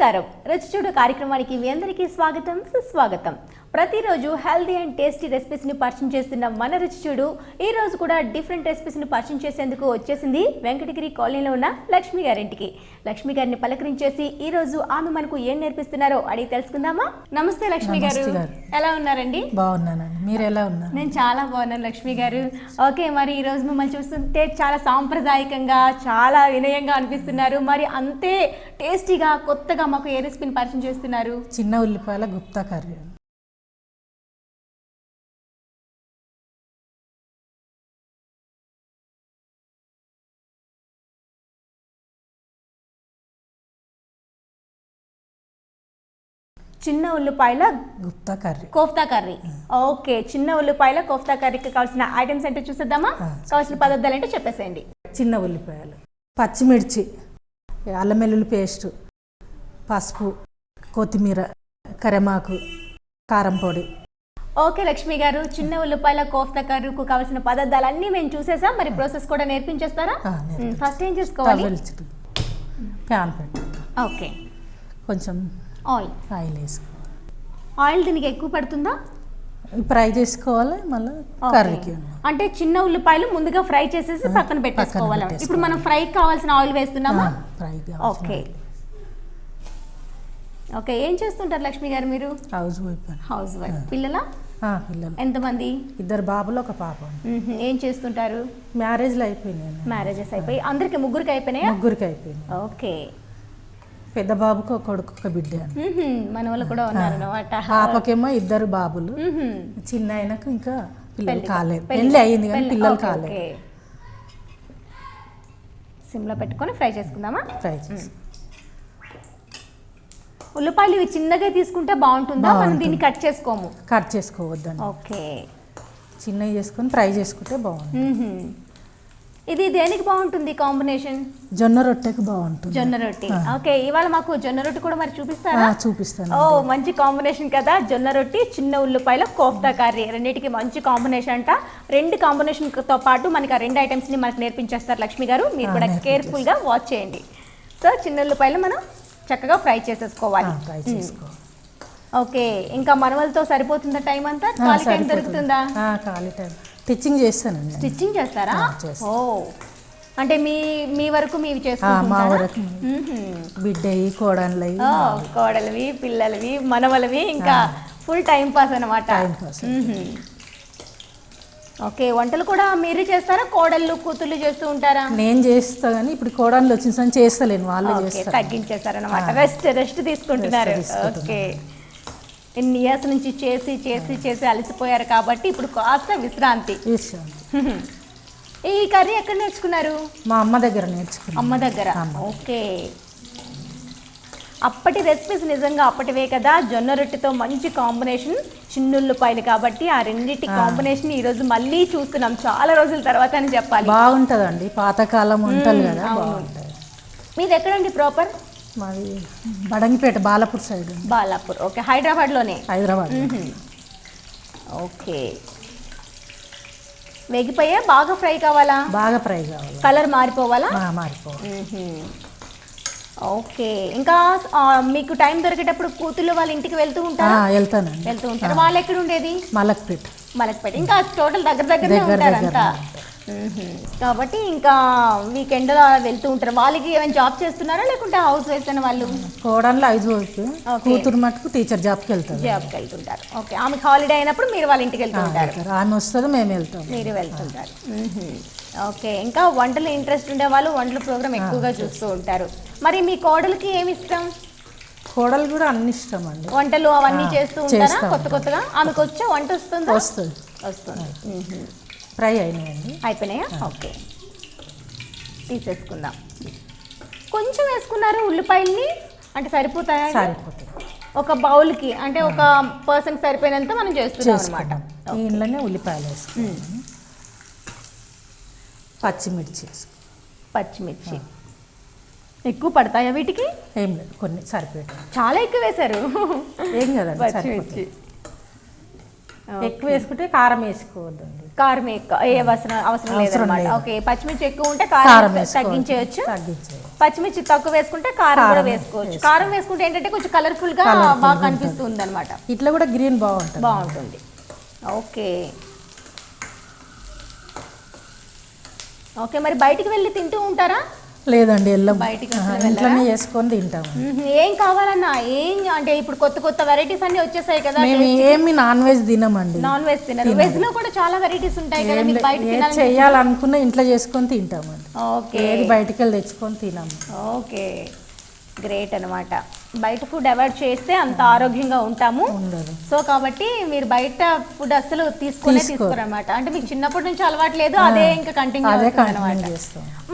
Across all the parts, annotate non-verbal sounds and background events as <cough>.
నమస్కారం. రుచి చూడు కార్యక్రమానికి మీ అందరికీ స్వాగతం సుస్వాగతం. ప్రతిరోజు హెల్దీ అండ్ టేస్టీ రెసిపీస్ని పరిచయం చేస్తున్న మన రుచి చూడు ఈ రోజు కూడా డిఫరెంట్ రెసిపీస్ని పరిచయం చేసేందుకు వచ్చేసింది వెంకటగిరి కాలనీలో ఉన్న లక్ష్మి గారింటికి. లక్ష్మి గారిని పలకరించేసి ఈ రోజు ఆమె మనకు ఏం నేర్పిస్తున్నారో అడిగి తెలుసుకుందామా? నమస్తే లక్ష్మి గారు. ఎలా ఉన్నారండి? బాగున్నానండి. మీరు ఎలా ఉన్నారు? నేను చాలా బాగున్నాను లక్ష్మి గారు. ఓకే మరి ఈ రోజు మిమ్మల్ని చూస్తుంటే చాలా సాంప్రదాయకంగా చాలా వినయంగా అనిపిస్తున్నారు. మరి అంతే టేస్టీగా కొత్తగా మాకు ఏ రెసిపీని పరిచయం చేస్తున్నారు? చిన్న ఉల్లిపాయల గుప్తా కర్రీ చిన్న ఉల్లిపాయల kofta curry. Kofta curry. Okay చిన్న ఉల్లిపాయల కోఫ్తా కర్రీకి కావాల్సిన ఐటమ్స్ ఏంటో చూసేద్దామా? కావాల్సిన పదార్థాలు ఏంటో చెప్పేసేయండి. చిన్న ఉల్లిపాయలు పచ్చిమిర్చి అల్లం వెల్లుల్లి పేస్ట్. పసుపు కొత్తిమీర కరెమాకు కారం పొడి. ఓకే లక్ష్మి గారు చిన్న ఉల్లిపాయల కోఫ్తా కర్రీకు కావాల్సిన పదార్థాలన్నీ మేము చూసేసాం. మరి ప్రాసెస్ కూడా నేర్పించేస్తారా. ఫస్ట్ ఏం చేసుకోవాలి? ప్యాన్ పెట్టి ఓకే. కొంచెం ఆయిల్ ఆయిల్ వేసుకోవాలి. ఆయిల్ దీనికి ఎక్కువ పడుతుందా? ఫ్రై చేసుకోవాలి మళ్ళీ. కర్రీకి. అంటే చిన్న ఉల్లిపాయలు ముందుగా ఫ్రై చేసేసి పక్కన పెట్టేసుకోవాలి. ఇప్పుడు మనం ఫ్రై కావాల్సిన ఆయిల్ వేస్తున్నామా? Fry okay. ఓకే ఏం చేస్తుంటారు లక్ష్మి గారు మీరు? Housewife housewife. పిల్లల? పిల్లలు. ఎంతమంది? ఇద్దరు బాబులు ఒక పాప. ఏం చేస్తుంటారు? మ్యారేజ్లు అయిపోయినాయి మ్యారేజెస్ అయిపోయి అందరికి ముగ్గురికి అయిపోయినాయా? ముగ్గురికి అయిపోయింది ఓకే. పెద్ద బాబుకి ఒక కొడుకు ఒక బిడ్డ. మన వాళ్ళు కూడా ఉన్నారు అనమాట పాపకేమో ఇద్దరు బాబులు. చిన్న ఆయనకు ఇంకా పిల్లలు కాలేదు. పెళ్ళి. అయ్యింది కానీ పిల్లలు కాలేదు. సిమ్లో పెట్టుకొని ఫ్రై చేసుకుందామా? ఫ్రై చేసి. ఉల్లిపాయలు ఇవి చిన్నగా తీసుకుంటే బాగుంటుందా? మనం. దీన్ని కట్ చేసుకోము. కట్ చేసుకోవద్దండి. ఓకే. చిన్నవి చేసుకొని ఫ్రై చేసుకుంటే బాగుంటుంది. ఇది దేనికి బాగుంటుంది కాంబినేషన్? జొన్న రొట్టెకి బాగుంటుంది. జొన్న రొట్టి. ఓకే ఇవాళ మాకు జొన్న రొట్టి కూడా మరి చూపిస్తారా? చూపిస్తాను ఓ మంచి కాంబినేషన్ కదా. జొన్న రొట్టి చిన్న ఉల్లిపాయల కోఫ్తా కర్రీ. రెండింటికి మంచి కాంబినేషన్ అంట. రెండు కాంబినేషన్తో పాటు మనకి ఆ రెండు ఐటమ్స్ని మనకి నేర్పించేస్తారు లక్ష్మి గారు. మీరు కూడా నేర్పించేస్తాను. కేర్ఫుల్గా వాచ్ చేయండి. సో చిన్న ఉల్లిపాయలు మనం చక్కగా ఫ్రై చేసేసుకోవాలి. ఫ్రై ఓకే ఇంకా మనవలతో సరిపోతుందా టైం అంతా? ఖాళీ టైం. దొరుకుతుందా? ఖాళీ టైం. స్టిచ్చింగ్ చేస్తానండి స్టిచ్చింగ్ చేస్తారా? చేస్తాను. ఓ అంటే మీ మీ వరకు మీవి చేసుకుంటారా వరకు. బిడ్డయి కోడన్లయి ఓ, కోడలివి పిల్లలవి మనవలవి ఇంకా ఫుల్ టైం పాస్ అనమాట టైం పాస్. ఓకే వంటలు కూడా మీరే చేస్తారా? కోడళ్ళు కూతుళ్ళు చేస్తూ ఉంటారా? నేను చేస్తా కానీ ఇప్పుడు కోడన్లు వచ్చిన సని చేస్తలేను వాళ్ళే చేస్తారు. తగ్గించేస్తారనమాట రెస్ట్ రెస్ట్ తీసుకుంటున్నారు. ఓకే. ఎన్ని ఇయర్స్ నుంచి చేసి చేసి చేసి అలసిపోయారు కాబట్టి ఇప్పుడు కాస్త విశ్రాంతి. <laughs> ఈ కర్రీ ఎక్కడ నేర్చుకున్నారు? మా అమ్మ దగ్గర నేర్చుకున్నాను. అమ్మ దగ్గర. ఓకే. అప్పటి రెసిపీస్ నిజంగా అప్పటివే కదా? జొన్న రొట్టెతో మంచి కాంబినేషన్ చిన్నుల్లిపాయలు కాబట్టి ఆ రెండింటి కాంబినేషన్ ఈ రోజు మళ్ళీ చూస్తున్నాం. చాలా రోజుల తర్వాత అని చెప్పాలి. బాగుంటుందండి. పాతకాలం వంటలు కదా బాగుంటాయి మీది ఎక్కడండి ప్రాపర్ మాది బడంగిపేట బాలపూర్ సైడ్. బాలాపూర్. ఓకే హైదరాబాద్లోనే? హైదరాబాద్. ఓకే. వేగిపోయా? బాగా ఫ్రై కావాలా? బాగా ఫ్రై కావాలి. కలర్ మారిపోవాలా? మారిపోవాలి. ఓకే. ఇంకా మీకు టైం దొరికేటప్పుడు కూతుళ్ళు వాళ్ళ ఇంటికి వెళ్తూ ఉంటారా? వెళ్తానండి. వెళ్తూ ఉంటారు? వాళ్ళు ఎక్కడ ఉండేది మలక్పేట. మలక్పేట. ఇంకా టోటల్ దగ్గర దగ్గరనే దగ్గర ఉంటారు దగ్గరనే. అంతా మ్మ్హ్మ్. కాబట్టి ఇంకా వీకెండ్ వెళ్తూ ఉంటారు? వాళ్ళకి ఏమైనా జాబ్ చేస్తున్నారా? లేకుంటే హౌస్ వైఫ్ అయిన వాళ్ళు? ఐదు వరకు ఓకే. కూతురు మటుకు టీచర్ జాబ్కి వెళ్తారు. జాబ్కి వెళ్తుంటారు. ఓకే. ఆమెకి హాలిడే అయినప్పుడు మీరు వాళ్ళ ఇంటికి వెళ్తూ ఉంటారు. ఆమె వస్తుంది మేము వెళ్తాం. మీరు వెళ్తుంటారు. ఓకే. ఇంకా వంటలు ఇంట్రెస్ట్ ఉండే వాళ్ళు వంటల ప్రోగ్రామ్ ఎక్కువగా చూస్తూ ఉంటారు. మరి మీ కోడలికి ఏమి ఇష్టం? కోడలు కూడా అన్ని ఇష్టం అండి వంటలు అవన్నీ చేస్తూ ఉంటారా? చేస్తా కొత్త కొత్తగా? ఆమెకు వచ్చే వంట వస్తుందా? వస్తుంది. వస్తుంది. ఫ్రై అయినాయండి. అయిపోయినాయా? ఓకే. తీసేసుకుందాం. కొంచెం వేసుకున్నారు ఉల్లిపాయల్ని? అంటే సరిపోతాయా ఇవి? సరిపోతుంది ఒక బౌల్కి అంటే ఒక పర్సన్ సరిపోయినంత మనం చేస్తున్నాం అనమాట చేసుకుంటాం దీనిలోనే ఉల్లిపాయలు వేసుకుంటాం పచ్చిమిర్చి వేసుకుంటాం. పచ్చిమిర్చి. ఎక్కువ పడతాయా వీటికి? ఏం లేదు కొన్ని సరిపోయాయి చాలా ఎక్కువ వేశారు. ఏం కదండి సరిపోతుంది ఎక్కువ వేసుకుంటే కారం వేసుకోవద్దండి. కారం ఎక్కువ ఏ అవసరం అవసరం లేదన్నమాట. లేదు. ఓకే పచ్చిమిర్చి ఎక్కువ ఉంటే కారం. తగ్గించేయచ్చు. పచ్చిమిర్చి తక్కువ వేసుకుంటే కారం కూడా వేసుకోవచ్చు. కారం వేసుకుంటే ఏంటంటే కొంచెం కలర్ఫుల్గా బాగా. కనిపిస్తుంది అనమాట ఇట్లా కూడా గ్రీన్ బాగుంటుంది. బాగుంటుంది. ఓకే. ఓకే మరి బయటికి వెళ్ళి తింటూ ఉంటారా? లేదండి వెళ్ళం బయటికి ఇంట్లోనే చేసుకొని మ్మ్. ఏం కావాలన్నా ఏం అంటే ఇప్పుడు కొత్త కొత్త వెరైటీస్ అన్ని వచ్చేసాయి కదా మేము ఏమి నాన్ వెజ్ తినమండి. నాన్ వెజ్ తినరు. వెజ్లో కూడా చాలా వెరైటీస్ ఉంటాయి కదా మీకు బయట ఏది తినాలని చేయాలనుకున్నా ఇంట్లో చేసుకొని తింటామండి. ఓకే. ఏది బయటికి వెళ్ళి తెచ్చుకొని తినము. ఓకే. గ్రేట్ అన్నమాట. బయట ఫుడ్ అవాయిడ్ చేస్తే అంత ఆరోగ్యంగా ఉంటాము. సో కాబట్టి మీరు బయట ఫుడ్ అసలు తీసుకునే తీసుకోరు. తీసుకోరు అనమాట అంటే మీకు చిన్నప్పటి నుంచి అలవాటు లేదు అదే ఇంకా కంటిన్యూ అనమాట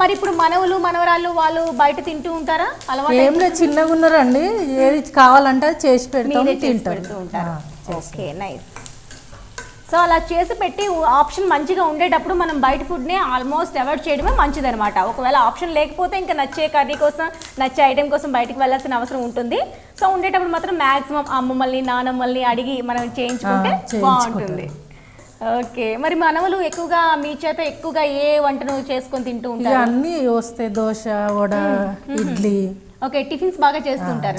మరి ఇప్పుడు మనవలు మనవరాళ్ళు వాళ్ళు బయట తింటూ ఉంటారా? అలవాటు ఏం లేదు చిన్నగా ఉన్నారండి. ఏది కావాలంటే చేసి పెడతాం ఉంటారు. Okay nice. సో అలా చేసి పెట్టి ఆప్షన్ మంచిగా ఉండేటప్పుడు మనం బయట ఫుడ్ని ఆల్మోస్ట్ అవాయిడ్ చేయడమే మంచిది అనమాట ఒకవేళ ఆప్షన్ లేకపోతే ఇంకా నచ్చే కర్రీ కోసం నచ్చే ఐటెం కోసం బయటికి వెళ్ళాల్సిన అవసరం ఉంటుంది. సో ఉండేటప్పుడు మాత్రం మాక్సిమం అమ్మమ్మల్ని నానమ్మల్ని అడిగి మనం చేయించుకుంటే. బాగుంటుంది. ఓకే మరి మనవలు ఎక్కువగా మీ చేత ఎక్కువగా ఏ వంటను చేసుకొని తింటూ ఉంటారు? అన్నీ వస్తాయి దోశ వడ ఇడ్లీ. ఓకే టిఫిన్స్ బాగా చేస్తుంటారు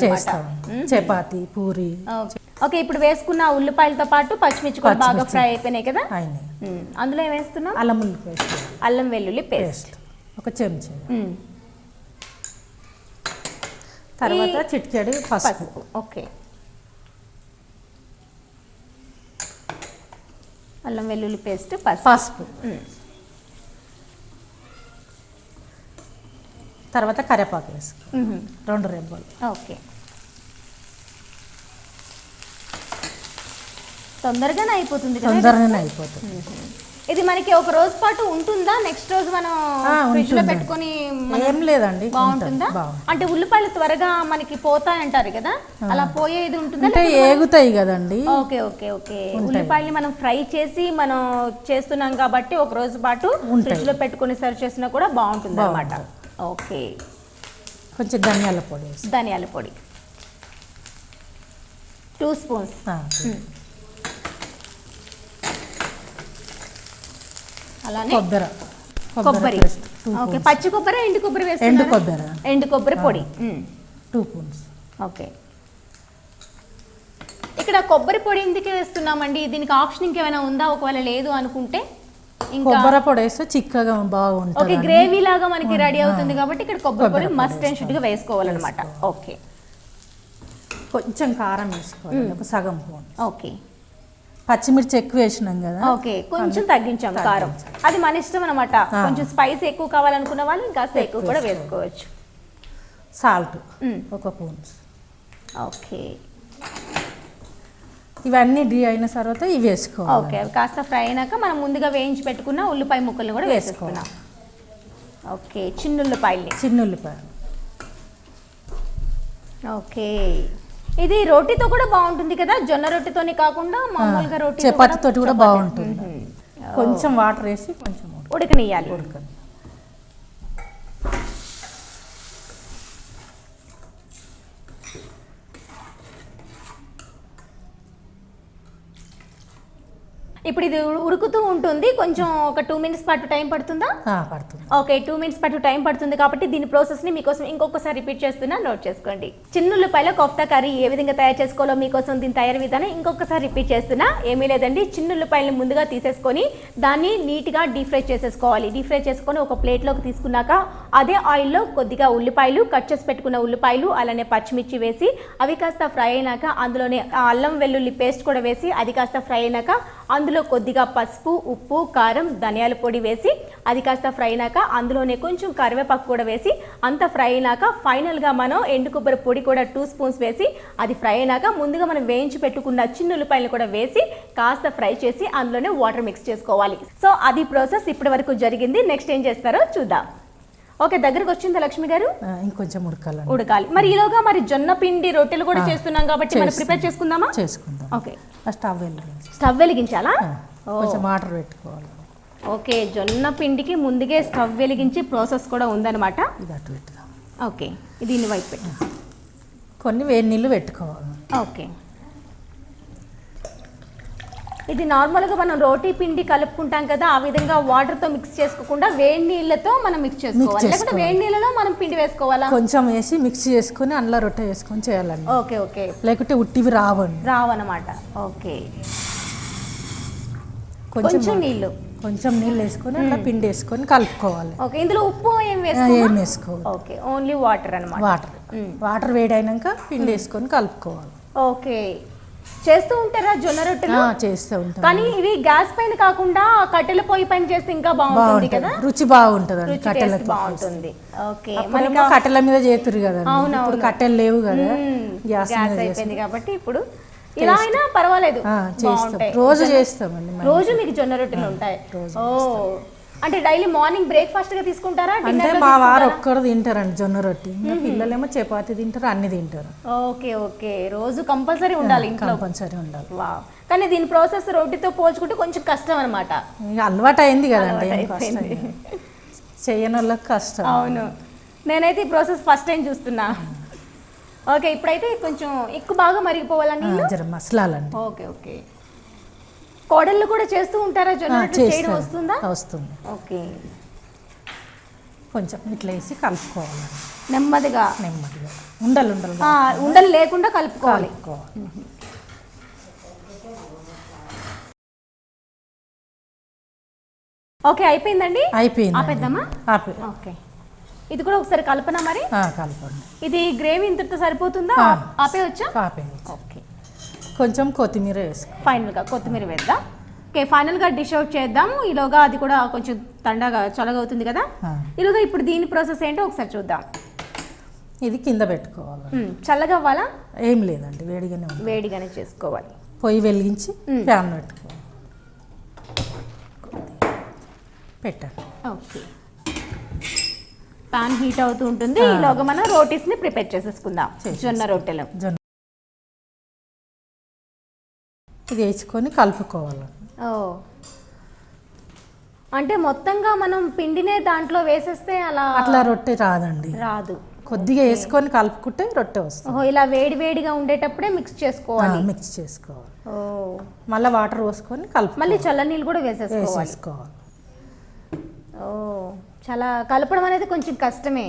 చపాతి పూరి. ఓకే. ఇప్పుడు వేసుకున్న ఉల్లిపాయలతో పాటు పచ్చిమిర్చి కూడా బాగా. ఫ్రై అయిపోయినాయి కదా. అందులో ఏం వేస్తున్నాం అల్లం ఉల్లి పేస్ట్ అల్లం వెల్లుల్లి పేస్ట్ ఒక చెంచా. తర్వాత చిటికెడు పసుపు ఓకే అల్లం వెల్లుల్లి పేస్ట్ పసుపు. తర్వాత కరివేపాకు వేసుకో. రెండు రెబ్బలు ఓకే తొందరగానే అయిపోతుంది తొందరగానే అయిపోతుంది. ఇది మనకి ఒక రోజు పాటు ఉంటుందా? నెక్స్ట్ రోజు మనం ఫ్రిడ్జ్లో. పెట్టుకొని మనం ఏం లేదండి బాగుంటుందా? ఉంటుంది. అంటే ఉల్లిపాయలు త్వరగా మనకి పోతాయి అంటారు కదా అలా పోయేది ఉంటుందా? అంటే ఏగుతాయి కదండి. Okay okay okay. ఉల్లిపాయల్ని మనం ఫ్రై చేసి మనం చేస్తున్నాం కాబట్టి ఒక రోజు పాటు. ఫ్రిడ్జ్లో పెట్టుకొని సర్వ్ చేసినా కూడా బాగుంటుంది అనమాట ఓకే. కొంచెం ధనియాల పొడి ధనియాల పొడి. టూ స్పూన్స్ అలానే కొబ్బరి. ఓకే. పచ్చి కొబ్బరి ఎండు కొబ్బరి ఎండు వేస్తున్నారు కొబ్బరి. ఎండు కొబ్బరి పొడి. టూ స్పూన్స్ ఓకే ఇక్కడ కొబ్బరి పొడి ఎందుకు వేస్తున్నామండి? దీనికి ఆప్షన్ ఇంకేమైనా ఉందా? ఒకవేళ లేదు అనుకుంటే కొబ్బరి పొడి వేస్తే చిక్కగా ఓకే బాగుంటుంది గ్రేవీ లాగా మనకి రెడీ అవుతుంది కాబట్టి ఇక్కడ కొబ్బరి పొడి మస్ట్ అండ్ షుడ్గా వేసుకోవాలన్నమాట. ఓకే కొంచెం కారం వేసుకోవాలి. ఒక సగం ఓకే పచ్చిమిర్చి ఎక్కువ వేసినాం కదా. ఓకే కొంచెం తగ్గించాం కారం. అది మన ఇష్టం అనమాట. కొంచెం స్పైస్ ఎక్కువ కావాలనుకున్న వాళ్ళు ఇంకాస్త ఎక్కువ కూడా వేసుకోవచ్చు. సాల్ట్. ఒక స్పూన్ ఓకే. ఇవన్నీ డ్రీ అయిన తర్వాత ఇవి వేసుకోవాలి. ఓకే కాస్త ఫ్రై అయినాక మనం ముందుగా వేయించి పెట్టుకున్న ఉల్లిపాయ ముక్కలు కూడా. వేసేసుకున్నాం ఓకే చిన్న ఉల్లిపాయల్ని చిన్న ఉల్లిపాయ ఓకే. ఇది రోటీతో కూడా బాగుంటుంది కదా జొన్న రొట్టెతోని కాకుండా మామూలుగా రోటీ చపాతీతోటి కూడా బాగుంటుంది. కొంచెం వాటర్ వేసి కొంచెం ఉడక- ఉడకనియాలి ఉడకని ఇప్పుడు ఇది ఉడుకుతూ ఉంటుంది. కొంచెం ఒక టూ మినిట్స్ పాటు టైం పడుతుందా? పడుతుంది. ఓకే టూ మినిట్స్ పాటు టైం పడుతుంది కాబట్టి దీని ప్రాసెస్ని మీకోసం ఇంకొకసారి రిపీట్ చేస్తున్నా నోట్ చేసుకోండి. చిన్న ఉల్లిపాయల కోఫ్తా కర్రీ ఏ విధంగా తయారు చేసుకోవాలో మీకోసం దీని తయారీ విధానం ఇంకొకసారి రిపీట్ చేస్తున్నా. ఏమీ లేదండి చిన్న ఉల్లిపాయలను ముందుగా తీసేసుకొని దాన్ని నీట్గా డీప్ ఫ్రై చేసేసుకోవాలి. డీప్ ఫ్రై చేసుకొని ఒక ప్లేట్లోకి తీసుకున్నాక అదే ఆయిల్లో కొద్దిగా ఉల్లిపాయలు కట్ చేసి పెట్టుకున్న ఉల్లిపాయలు అలానే పచ్చిమిర్చి వేసి అవి కాస్త ఫ్రై అయినాక అందులోనే అల్లం వెల్లుల్లి పేస్ట్ కూడా వేసి అది కాస్త ఫ్రై అయినాక అందులో కొద్దిగా పసుపు ఉప్పు కారం ధనియాల పొడి వేసి అది కాస్త ఫ్రై అయినాక అందులోనే కొంచెం కరివేపాకు కూడా వేసి అంత ఫ్రై అయినాక ఫైనల్గా మనం ఎండు కొబ్బరి పొడి కూడా టూ స్పూన్స్ వేసి అది ఫ్రై అయినాక ముందుగా మనం వేయించి పెట్టుకున్న చిన్న ఉల్లిపాయలు కూడా వేసి కాస్త ఫ్రై చేసి అందులోనే వాటర్ మిక్స్ చేసుకోవాలి. సో అది ప్రాసెస్ ఇప్పటి వరకు జరిగింది. నెక్స్ట్ ఏం చేస్తారో చూద్దాం. ఓకే దగ్గరకు వచ్చిందా లక్ష్మి గారు? ఇంకొంచెం ఉడకాలండి. ఉడకాలి. మరి ఈలోగా మరి జొన్న పిండి రొట్టెలు కూడా చేస్తున్నాం కాబట్టి మనం. ప్రిపేర్ చేసుకుందామా? చేసుకుందాం. ఓకే. స్టవ్ వెలిగించి స్టవ్ వెలిగించాలా. కొంచెం వాటర్ పెట్టుకోవాలి. ఓకే జొన్న పిండికి ముందుగే స్టవ్ వెలిగించి ప్రాసెస్ కూడా ఉందన్నమాట. ఇది అటు ఓకే దీన్ని వైపు పెట్టు. కొన్ని వేడి నీళ్ళు పెట్టుకోవాలి. ఓకే. ఇది నార్మల్గా మనం రోటీ పిండి కలుపుకుంటాం కదా ఆ విధంగా వాటర్తో మిక్స్ చేసుకోకుండా వేడి నీళ్ళతో మనం మిక్స్ చేసుకోవాలి. చేసుకోవాలి. వేడి నీళ్ళలో మనం పిండి వేసుకోవాలా? కొంచెం వేసి మిక్స్ చేసుకొని అందులో రొట్టె వేసుకొని చేయాలండి. Okay okay. లేకుంటే ఉట్టివి రావండి. రావన్నమాట. ఓకే. కొంచెం నీళ్ళు. కొంచెం నీళ్ళు వేసుకొని అట్లా పిండి వేసుకొని కలుపుకోవాలి. ఓకే ఇందులో ఉప్పు ఏం ఆ, వేసుకో ఏం వేసుకోవాలి? ఓకే ఓన్లీ వాటర్ అన్నమాట. వాటర్. వాటర్ వేడైనాక పిండి వేసుకొని కలుపుకోవాలి. ఓకే. చేస్తూ ఉంటారా జొన్న రొట్టెలు? చేస్తూ ఉంటాం. కానీ ఇవి గ్యాస్ పైన కాకుండా కట్టెల పొయ్యి పైన చేస్తే ఇంకా బాగుంటుంది కదా? రుచి బాగుంటుంది కట్టెల బాగుంటుంది. ఓకే అప్పుడేమో కట్టెల మీద చేతురు కదా అవునవును. కట్టెలు లేవు కదా గ్యాస్ అయిపోయింది కాబట్టి ఇప్పుడు ఇలా అయినా పర్వాలేదు. రోజు చేస్తామండి. రోజు మీకు జొన్న రొట్టెలు ఉంటాయి. ఓ అంటే డైలీ మార్నింగ్ బ్రేక్ఫాస్ట్గా తీసుకుంటారా అంటే మా వారు ఒక్కరు తింటారండి జొన్న రొట్టి. పిల్లలేమో చపాతి తింటారు అన్ని తింటారు. Okay okay. రోజు కంపల్సరీ ఉండాలి ఇంట్లో. కంపల్సరీ ఉండాలి. వావ్. కానీ దీని ప్రాసెస్ రోటీతో పోల్చుకుంటే కొంచెం కష్టం అనమాట ఇక అలవాటు అయింది కదండి. చేయని వాళ్ళకి కష్టం అవును. నేనైతే ఈ ప్రాసెస్ ఫస్ట్ టైం చూస్తున్నా. ఓకే ఇప్పుడైతే కొంచెం ఎక్కువ బాగా మరిగిపోవాలని మసలాలండి. Okay okay. కోడళ్ళు కూడా చేస్తూ ఉంటారా చేయడం. వస్తుందా? వస్తుంది. ఓకే. కొంచెం ఇట్లా వేసి కలుపుకోవాలండి నెమ్మదిగా. నెమ్మదిగా. ఉండలు ఉండలు ఉండలు లేకుండా కలుపుకోవాలి. కలుపుకోవాలి. ఓకే అయిపోయిందండి? అయిపోయింది ఆపేద్దామా? ఆపే ఓకే. ఇది కూడా ఒకసారి కల్పన మరి? కలపండి. ఇది గ్రేవీ ఇంతటితో సరిపోతుందా. ఆపేయచ్చా? ఆపేయండి ఓకే కొంచెం కొత్తిమీర వేసుకో. ఫైనల్గా కొత్తిమీర వేద్దాం. ఓకే ఫైనల్గా డిష్ అవుట్ చేద్దాం ఈలోగా అది కూడా కొంచెం తండగా చల్లగా అవుతుంది కదా. ఈలోగా ఇప్పుడు దీని ప్రాసెస్ ఏంటో ఒకసారి చూద్దాం. ఇది కింద పెట్టుకోవాలి. చల్లగా అవ్వాలా ఏం లేదండి వేడిగానే వేడిగానే చేసుకోవాలి. పొయ్యి వెలిగించి. ప్యాన్ పెట్టుకోవాలి పెట్టండి. ఓకే. పాన్ హీట్ అవుతూ ఉంటుంది. ఈలోగా మనం రోటీస్ని ప్రిపేర్ చేసేసుకుందాం. జొన్న రొట్టెలు. ఇది వేసుకొని కలుపుకోవాలి. ఓ. అంటే మొత్తంగా మనం పిండినే దాంట్లో వేసేస్తే అలా అట్లా రొట్టె రాదండి. రాదు. కొద్దిగా వేసుకొని కలుపుకుంటే రొట్టె వస్తుంది. ఓహో ఇలా వేడి వేడిగా ఉండేటప్పుడే మిక్స్ చేసుకోవాలి. మిక్స్ చేసుకోవాలి. ఓ. మళ్ళీ వాటర్ పోసుకొని కలుపు మళ్ళీ చల్ల నీళ్ళు కూడా వేసేసుకోవాలి. వేసేసుకోవాలి. ఓ చాలా కలపడం అనేది కొంచెం కష్టమే.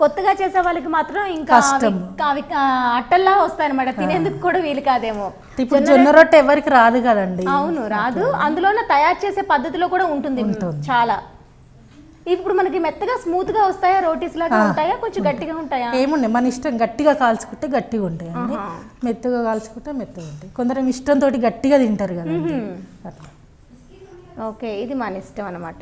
కొత్తగా చేసే వాళ్ళకి మాత్రం ఇంకా. అవి- అట్టల్లా వస్తాయన్నమాట. తినేందుకు కూడా వీలు కాదేమో. ఇప్పుడు జొన్న రొట్టె ఎవరికి రాదు కదండి. అవును రాదు. అందులోనే తయారు చేసే పద్ధతిలో కూడా ఉంటుంది. చాలా. ఇప్పుడు మనకి మెత్తగా స్మూత్గా వస్తాయా? రోటీస్ లాగా ఉంటాయా? కొంచెం గట్టిగా ఉంటాయా? ఏముండే మన ఇష్టం గట్టిగా కాల్చుకుంటే గట్టిగా ఉంటాయి. మెత్తగా కాల్చుకుంటే మెత్తగా ఉంటాయి. కొందరు ఇష్టంతో గట్టిగా తింటారు అట్లా. ఓకే ఇది మన ఇష్టం అనమాట.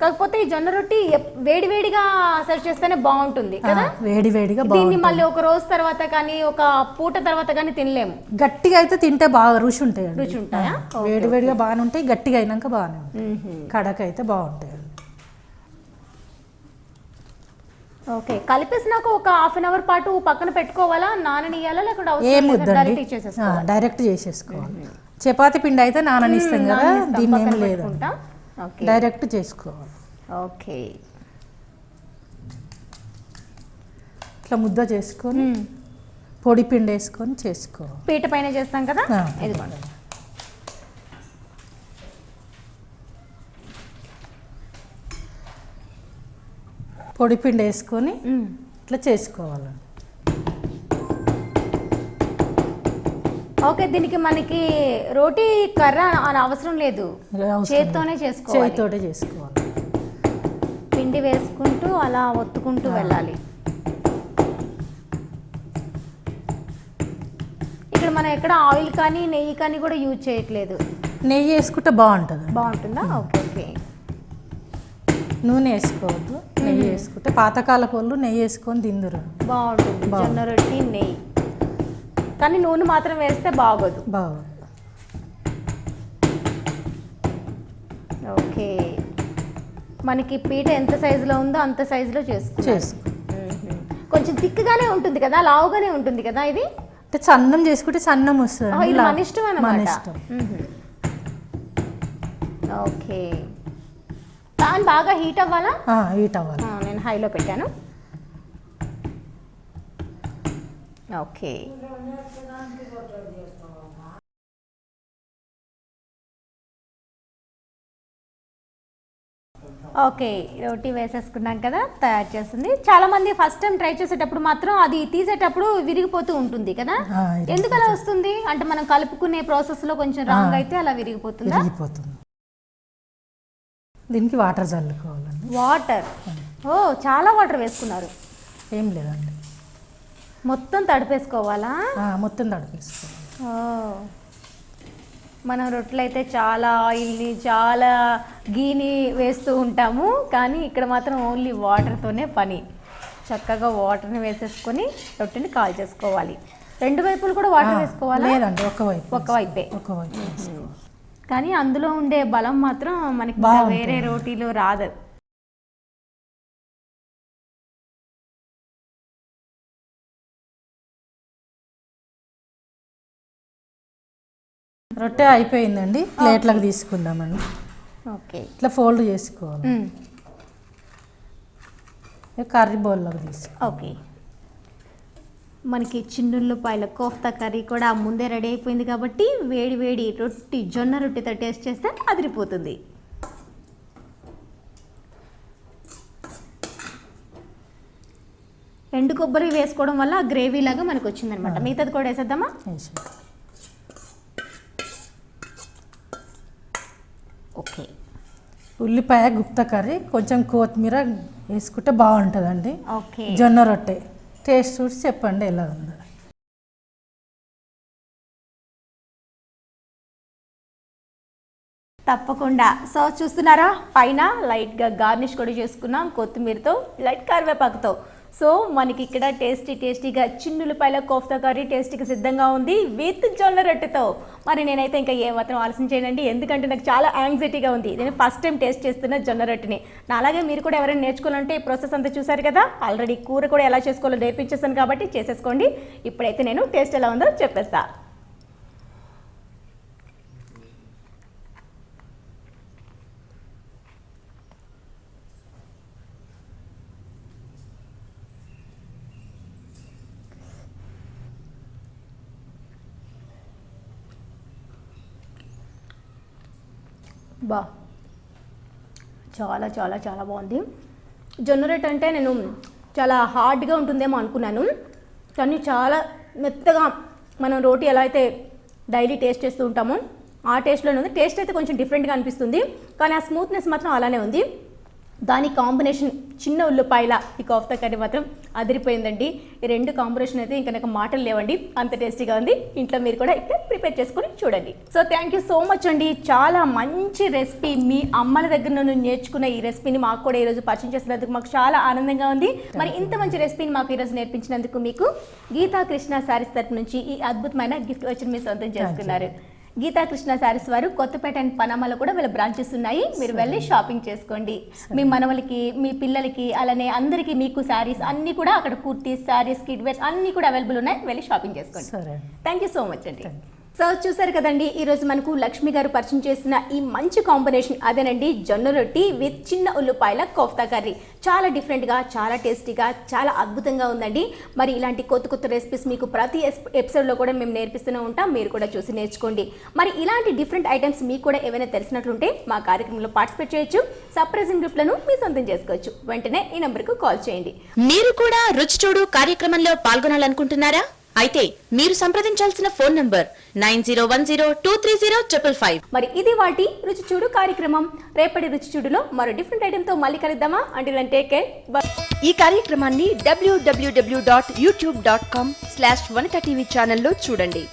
కాకపోతే ఈ జొన్న రొట్టి వేడి వేడిగా సర్వ్ చేస్తేనే బాగుంటుంది కదా? వేడి వేడిగా దీన్ని మళ్ళీ ఒక రోజు తర్వాత కానీ ఒక పూట తర్వాత కానీ తినలేము. గట్టిగా అయితే తింటే బాగా రుచి ఉంటాయండి రుచి ఉంటాయా వేడి వేడిగా బాగానే ఉంటాయి గట్టిగా అయినాక బాగానే ఉంటాయి. కడక అయితే బాగుంటాయండి. ఓకే కలిపేసినాక ఒక హాఫ్ అన్ అవర్ పాటు పక్కన పెట్టుకోవాలా? నాననియాలా? లేకుంటే ఏం అవసరం లేదా? వద్దండి. డైరెక్ట్ ఇచ్చేసేసుకోవాలా? ఆ, డైరెక్ట్ చేసేసుకోవాలి. చపాతి పిండి అయితే నాననిస్తాం కదా దీన్ని ఏం లేదు. డైరెక్ట్ చేసుకోవాలి. ఓకే. ఇట్లా ముద్ద చేసుకొని పొడి పిండి వేసుకొని చేసుకోవాలి. పీట పైన చేస్తాం కదా? ఇదిగోండి. పొడి పిండి వేసుకొని. ఇట్లా చేసుకోవాలండి ఓకే దీనికి మనకి రోటీ కర్ర అని అవసరం లేదు. చేత్తోనే. చేసుకోవాలి. చేతితోటే చేసుకోవాలి. పిండి వేసుకుంటూ అలా ఒత్తుకుంటూ వెళ్ళాలి. ఇక్కడ మనం ఎక్కడ ఆయిల్ కానీ నెయ్యి కానీ కూడా యూజ్ చేయట్లేదు. నెయ్యి వేసుకుంటే బాగుంటుంది? బాగుంటుందా ఓకే ఓకే. నూనె వేసుకోవద్దు నెయ్యి వేసుకుంటే పాతకాల పళ్ళు నెయ్యి వేసుకొని తిందురు. బాగుంటుంది. జొన్న రొట్టి నెయ్యి. కానీ నూనె మాత్రం వేస్తే బాగోదు. బాగుంది ఓకే. మనకి పీట ఎంత సైజులో ఉందో అంత సైజులో చేసుకో చేసుకో కొంచెం తిక్కుగానే ఉంటుంది కదా లావుగానే ఉంటుంది కదా ఇది? అంటే సన్నం చేసుకుంటే సన్నం వస్తుంది. ఇది మన ఇష్టం అన్నమాట. ఓకే. పాన్ బాగా హీట్ అవ్వాలా? హీట్ అవ్వాలి. నేను హైలో పెట్టాను. ఓకే. ఓకే రోటీ వేసేసుకున్నాం కదా తయారు చేస్తుంది. చాలా మంది ఫస్ట్ టైం ట్రై చేసేటప్పుడు మాత్రం అది తీసేటప్పుడు విరిగిపోతూ ఉంటుంది కదా. ఎందుకు అలా వస్తుంది? అంటే మనం కలుపుకునే ప్రాసెస్లో కొంచెం రాంగ్ అయితే అలా విరిగిపోతుందా? విరిగిపోతుంది. దీనికి వాటర్ చల్లుకోవాలండి. వాటర్ ఓ చాలా వాటర్ వేసుకున్నారు. ఏం లేదండి. మొత్తం తడిపేసుకోవాలా? మొత్తం తడిపేసుకోవాలి. మనం రొట్టెలు అయితే చాలా ఆయిల్ని చాలా గీని వేస్తూ ఉంటాము. కానీ ఇక్కడ మాత్రం ఓన్లీ వాటర్తోనే పని. చక్కగా వాటర్ని వేసేసుకొని రొట్టెని కాల్ చేసుకోవాలి. రెండు వైపులు కూడా వాటర్ వేసుకోవాలా? లేదండి ఒకవైపు ఒకవైపే ఒకవైపు. కానీ అందులో ఉండే బలం మాత్రం మనకి. వేరే రోటీలో రాదు. రొట్టె అయిపోయిందండి ప్లేట్లకు తీసుకుందామండి. ఓకే. ఇట్లా ఫోల్డ్ చేసుకోవాలి. కర్రీ బౌల్లోకి తీసుకో. ఓకే. మనకి చిన్నుల్లిపాయల కోఫ్తా కర్రీ కూడా ముందే రెడీ అయిపోయింది కాబట్టి వేడి వేడి రొట్టి జొన్న రొట్టెతో టేస్ట్ చేస్తే అదిరిపోతుంది. ఎండు కొబ్బరి వేసుకోవడం వల్ల గ్రేవీ లాగా మనకు వచ్చిందనమాట మిగతాది కూడా వేసేద్దామా? ఓకే. ఉల్లిపాయ గుప్త కర్రీ కొంచెం కొత్తిమీర వేసుకుంటే బాగుంటుందండి. ఓకే. జొన్న రొట్టె. టేస్ట్ చూసి చెప్పండి ఎలా ఉందో. తప్పకుండా. సో చూస్తున్నారా? పైన లైట్గా గార్నిష్ కూడా చేసుకున్నాం కొత్తిమీరతో లైట్ కరివేపాకుతో. సో మనకి ఇక్కడ టేస్టీ టేస్టీగా చిన్నులపాయల కోఫ్తా కర్రీ టేస్టీగా సిద్ధంగా ఉంది. విత్ జొన్న రొట్టెతో. మరి నేనైతే ఇంకా ఏమాత్రం ఆలస్యం చేయనండి. ఎందుకంటే నాకు చాలా యాంగ్జైటీగా ఉంది. నేను ఫస్ట్ టైం టేస్ట్ చేస్తున్న జొన్న రొట్టెని. నా అలాగే మీరు కూడా ఎవరైనా నేర్చుకోవాలంటే ఈ ప్రాసెస్ అంతా చూసారు కదా? ఆల్రెడీ కూర కూడా ఎలా చేసుకోవాలో నేర్పించేస్తాను కాబట్టి చేసేసుకోండి. ఇప్పుడైతే నేను టేస్ట్ ఎలా ఉందో చెప్పేస్తాను అబ్బా చాలా చాలా చాలా బాగుంది. జొన్న రొట్టె అంటే నేను చాలా హార్డ్గా ఉంటుందేమో అనుకున్నాను. కానీ చాలా మెత్తగా మనం రోటీ ఎలా అయితే డైలీ టేస్ట్ చేస్తూ ఉంటామో ఆ టేస్ట్లోనే ఉంది. టేస్ట్ అయితే కొంచెం డిఫరెంట్గా అనిపిస్తుంది. కానీ ఆ స్మూత్నెస్ మాత్రం అలానే ఉంది. దాని కాంబినేషన్ చిన్న ఉల్లిపాయల ఈ కోఫ్తా కర్రీ మాత్రం అదిరిపోయిందండి. ఈ రెండు కాంబినేషన్ అయితే ఇంకా నాకు మాటలు లేవండి. అంత టేస్టీగా ఉంది. ఇంట్లో మీరు కూడా ఇక్కడ ప్రిపేర్ చేసుకొని చూడండి. So thank you so much అండి. చాలా మంచి రెసిపీ మీ అమ్మల దగ్గర నుండి నేర్చుకున్న ఈ రెసిపీని మాకు కూడా ఈరోజు పరిచయం చేసినందుకు మాకు చాలా ఆనందంగా ఉంది. మరి ఇంత మంచి రెసిపీని మాకు ఈరోజు నేర్పించినందుకు మీకు గీతా కృష్ణ శారీస్ తరపు నుంచి ఈ అద్భుతమైన గిఫ్ట్ వచ్చి మీ సొంతం చేసుకున్నారు. గీతా కృష్ణ శారీస్ వారు కొత్తపేట అండ్ పనామలో కూడా వీళ్ళ బ్రాంచెస్ ఉన్నాయి. మీరు వెళ్ళి షాపింగ్ చేసుకోండి. మీ మనవలకి మీ పిల్లలకి అలానే అందరికీ మీకు శారీస్ అన్ని కూడా అక్కడ కుర్తీస్ శారీస్ కిడ్ వేర్స్ అన్ని కూడా అవైలబుల్ ఉన్నాయి. వెళ్ళి షాపింగ్ చేసుకోండి. థ్యాంక్ యూ సో మచ్ అండి. సో చూసారు కదండి ఈరోజు మనకు లక్ష్మి గారు పరిచయం చేసిన ఈ మంచి కాంబినేషన్ అదేనండి జొన్న రొట్టి విత్ చిన్న ఉల్లిపాయల కోఫ్తా కర్రీ. చాలా డిఫరెంట్గా చాలా టేస్టీగా చాలా అద్భుతంగా ఉందండి. మరి ఇలాంటి కొత్త కొత్త రెసిపీస్ మీకు ప్రతి ఎస్- ఎపిసోడ్లో కూడా మేము నేర్పిస్తూనే ఉంటాం మీరు కూడా చూసి నేర్చుకోండి. మరి ఇలాంటి డిఫరెంట్ ఐటమ్స్ మీకు కూడా ఏమైనా తెలిసినట్లుంటే మా కార్యక్రమంలో పార్టిసిపేట్ చేయొచ్చు సర్ప్రైజింగ్ గిఫ్ట్లను మీ సొంతం చేసుకోవచ్చు. వెంటనే ఈ నెంబర్కు కాల్ చేయండి. మీరు కూడా రుచి చూడు కార్యక్రమంలో పాల్గొనాలనుకుంటున్నారా? అయితే మీరు సంప్రదించాల్సిన phone number nine zero one zero two three zero triple five. మరి ఇది వాటి రుచి చూడు కార్యక్రమం. రేపటి రుచి చూడులో మరో డిఫరెంట్ ఐటెంతో మళ్ళీ కలుద్దామా? అంటే టేక్ కేర్ ఈ కార్యక్రమాన్ని WWW dot YouTube dot com slash Vanitha TV ఛానల్లో చూడండి.